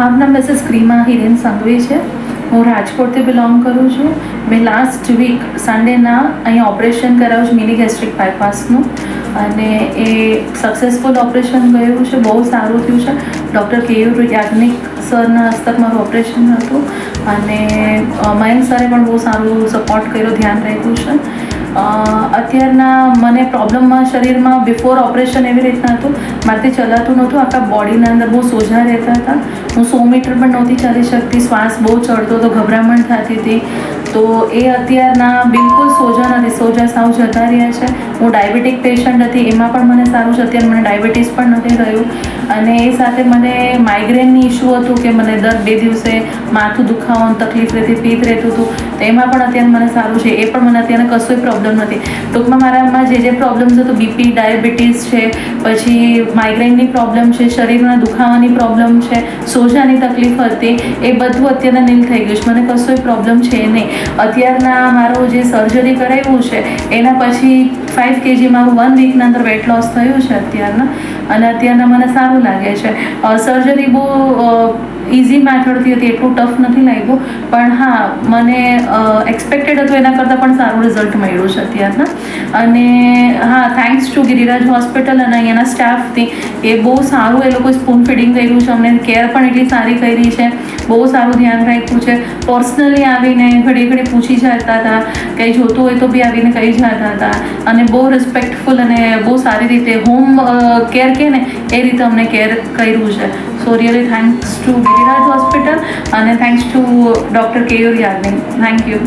મારું નામ મિસિસ ક્રીમા હિરેન સંઘવી છે. હું રાજકોટથી બિલોંગ કરું છું. મેં લાસ્ટ વીક સન્ડેના અહીંયા ઓપરેશન કરાવ્યું છે મિની ગેસ્ટ્રિક બાયપાસનું અને એ સક્સેસફુલ ઓપરેશન ગયું છે, બહુ સારું થયું છે. ડૉક્ટર કેયુર યાજ્ઞિક સરના હસ્તક મારું ઓપરેશન હતું. અને મયંક સરે પણ બહુ સારું સપોર્ટ કર્યો, ધ્યાન રાખ્યું છે. અત્યારના મને પ્રોબ્લેમમાં શરીરમાં બિફોર ઓપરેશન એવી રીતના હતું. મારાથી ચલાતું નહોતું. આખા બોડીના અંદર બહુ સોજા રહેતા હતા. હું સો મીટર પણ નહોતી ચાલી શકતી. શ્વાસ બહુ ચડતો હતો ગભરામણ થતી હતી. તો એ અત્યારના બિલકુલ સોજા સોજા સાવ જતા રહ્યા છે. હું ડાયાબિટીક પેશન્ટ હતી, એમાં પણ મને સારું છે. અત્યારે મને ડાયાબિટીસ પણ નથી રહ્યું અને એ સાથે મને માઇગ્રેનની ઇશ્યુ હતું કે મને દર બે દિવસે માથું દુખાવાનું તકલીફ રહેતી, પીત રહેતું હતું. તો એમાં પણ અત્યારે મને સારું છે. એ પણ મને અત્યારે કશોય પ્રોબ્લેમ નથી. ટૂંકમાં મારામાં જે જે પ્રોબ્લેમ્સ હતું બીપી ડાયાબિટીસ છે, પછી માઇગ્રેનની પ્રોબ્લેમ છે શરીરના દુખાવાની પ્રોબ્લેમ છે, સોજાની તકલીફ હતી, એ બધું અત્યારે નીલ થઈ ગયું છે. મને કશોય પ્રોબ્લેમ છે નહીં. અત્યારના મારો જે સર્જરી કરાવ્યું છે એના પછી ફાઇવ કેજી મારું વન વીકના અંદર વેટ લોસ થયું છે અત્યારના. અને અત્યારના મને સારું લાગે છે. સર્જરી બહુ ઇઝી મેથડથી હતી, એટલું ટફ નથી લાગ્યું. પણ હા, મને એક્સપેક્ટેડ હતું એના કરતાં પણ સારું રિઝલ્ટ મળ્યું છે અત્યારના. અને હા થેન્ક્સ ટુ ગિરિરાજ હોસ્પિટલ અને અહીંયાના સ્ટાફથી એ બહુ સારું એ લોકો સ્પૂન ફીડિંગ કર્યું છે. અમને કેર પણ એટલી સારી કરી છે. બહુ સારું ધ્યાન રાખ્યું છે. પર્સનલી આવીને ઘડી ઘડી પૂછી જતા હતા. કંઈ જોતું હોય તો બી આવીને કહી જતા હતા. અને બહુ રિસ્પેક્ટફુલ અને બહુ સારી રીતે હોમ કેર કે ને, એ રીતે અમને કેર કર્યું છે. So really thanks to Giriraj hospital અને થેન્ક્સ ટુ ડૉક્ટર કેયુર યાદની થેન્ક યુ